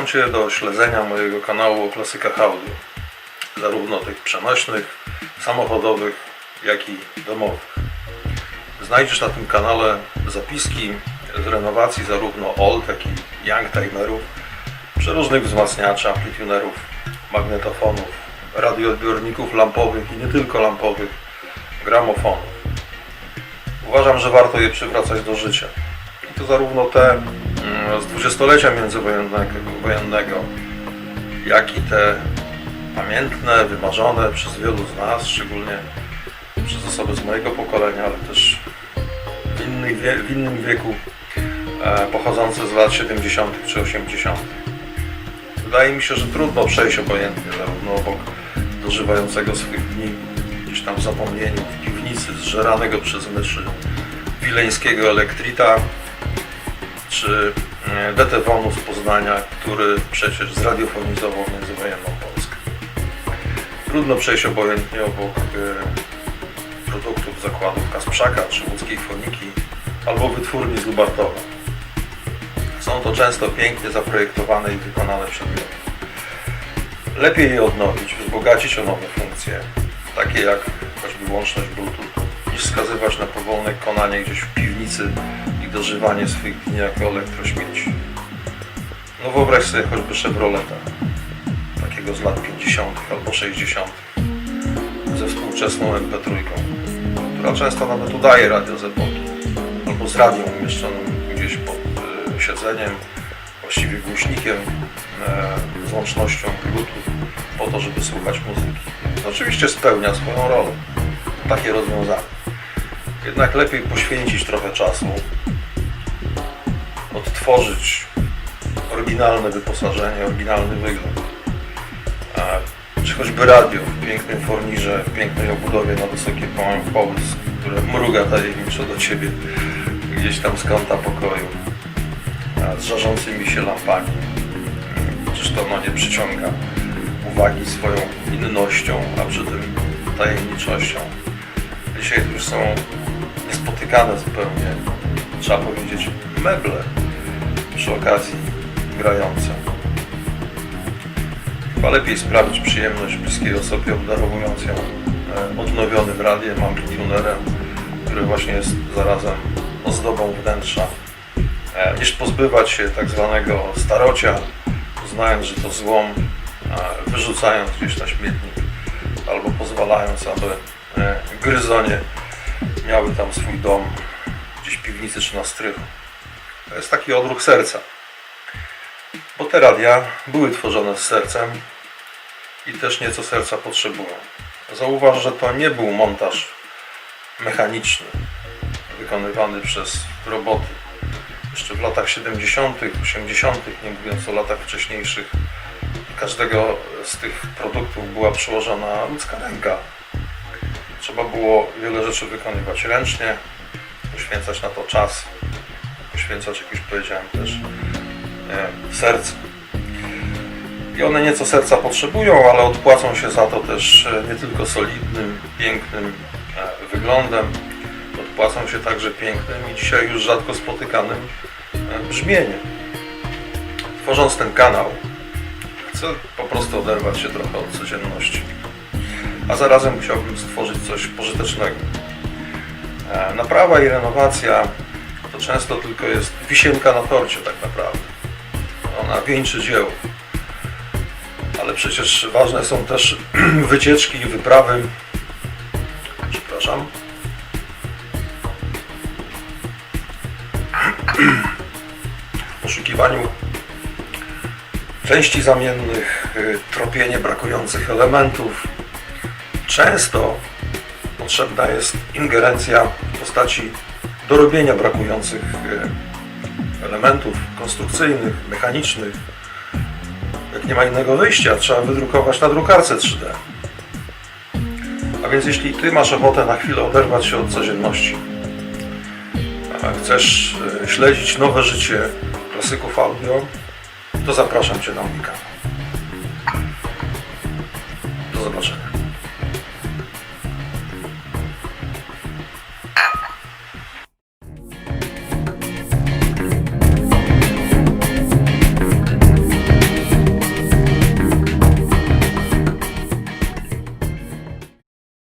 Zapraszam Cię do śledzenia mojego kanału o klasykach audio. Zarówno tych przenośnych, samochodowych, jak i domowych. Znajdziesz na tym kanale zapiski z renowacji zarówno old, jak i young timerów, przeróżnych wzmacniaczy, amplitunerów, magnetofonów, radioodbiorników lampowych i nie tylko lampowych, gramofonów. Uważam, że warto je przywracać do życia. I to zarówno te z dwudziestolecia międzywojennego, wojennego, jak i te pamiętne, wymarzone przez wielu z nas, szczególnie przez osoby z mojego pokolenia, ale też w, wie- w innym wieku, e, pochodzące z lat 70. czy 80. Wydaje mi się, że trudno przejść obojętnie zarówno obok dożywającego swych dni gdzieś tam w zapomnieniu, w piwnicy zżeranego przez myszy wileńskiego elektrita, czy e, DTW-u z Poznania, który przecież zradiofonizował międzywojenną Polskę. Trudno przejść obojętnie obok e, produktów zakładów Kasprzaka czy łódzkiej Foniki albo wytwórni z Lubartowa. Są to często pięknie zaprojektowane i wykonane przedmioty. Lepiej je odnowić, wzbogacić o nowe funkcje, takie jak choćby łączność Bluetooth, niż skazywać na powolne konanie gdzieś w piwnicy dożywanie swych dni jako elektrośmieci. No wyobraź sobie choćby Chevroleta, takiego z lat 50. albo 60. ze współczesną MP3, która często nawet udaje radio z epoki, albo z radiem umieszczonym gdzieś pod y, siedzeniem, właściwie głośnikiem e, z łącznością Bluetooth po to, żeby słuchać muzyki. Oczywiście spełnia swoją rolę takie rozwiązanie. Jednak lepiej poświęcić trochę czasu, odtworzyć oryginalne wyposażenie, oryginalny wygląd. Czy choćby radio w pięknym fornirze, w pięknej obudowie na wysokie poły- połysk, które mruga tajemniczo do ciebie gdzieś tam z kąta pokoju z żarzącymi się lampami. Czyż to nie przyciąga uwagi swoją innością, a przy tym tajemniczością. Dzisiaj już są niespotykane zupełnie, trzeba powiedzieć, meble przy okazji grające. Chyba lepiej sprawić przyjemność bliskiej osobie, obdarowując ją e, odnowionym radiem, amplitunerem, który właśnie jest zarazem ozdobą wnętrza, e, niż pozbywać się tak zwanego starocia, uznając, że to złom, wyrzucając gdzieś na śmietnik, albo pozwalając, aby e, gryzonie miały tam swój dom gdzieś w piwnicy czy na strychu. To jest taki odruch serca. Bo te radia były tworzone z sercem i też nieco serca potrzebują. Zauważ, że to nie był montaż mechaniczny, wykonywany przez roboty. Jeszcze w latach 70., 80., nie mówiąc o latach wcześniejszych, każdego z tych produktów była przyłożona ludzka ręka. Trzeba było wiele rzeczy wykonywać ręcznie, poświęcać na to czas, poświęcać, jak już powiedziałem, też e, serce. I one nieco serca potrzebują, ale odpłacą się za to też e, nie tylko solidnym, pięknym e, wyglądem, odpłacą się także pięknym i dzisiaj już rzadko spotykanym brzmieniem. Tworząc ten kanał, chcę po prostu oderwać się trochę od codzienności, a zarazem chciałbym stworzyć coś pożytecznego. Naprawa i renowacja często tylko jest wisienka na torcie tak naprawdę. Ona wieńczy dzieło. Ale przecież ważne są też wycieczki i wyprawy. Przepraszam. Poszukiwaniu części zamiennych, y, tropienie brakujących elementów. Często potrzebna jest ingerencja w postaci dorobienia brakujących y, elementów konstrukcyjnych, mechanicznych. Jak nie ma innego wyjścia, trzeba wydrukować na drukarce 3D. A więc jeśli Ty masz ochotę na chwilę oderwać się od codzienności, chcesz y, śledzić nowe życie klasyków audio, to zapraszam Cię na kanał. Do zobaczenia.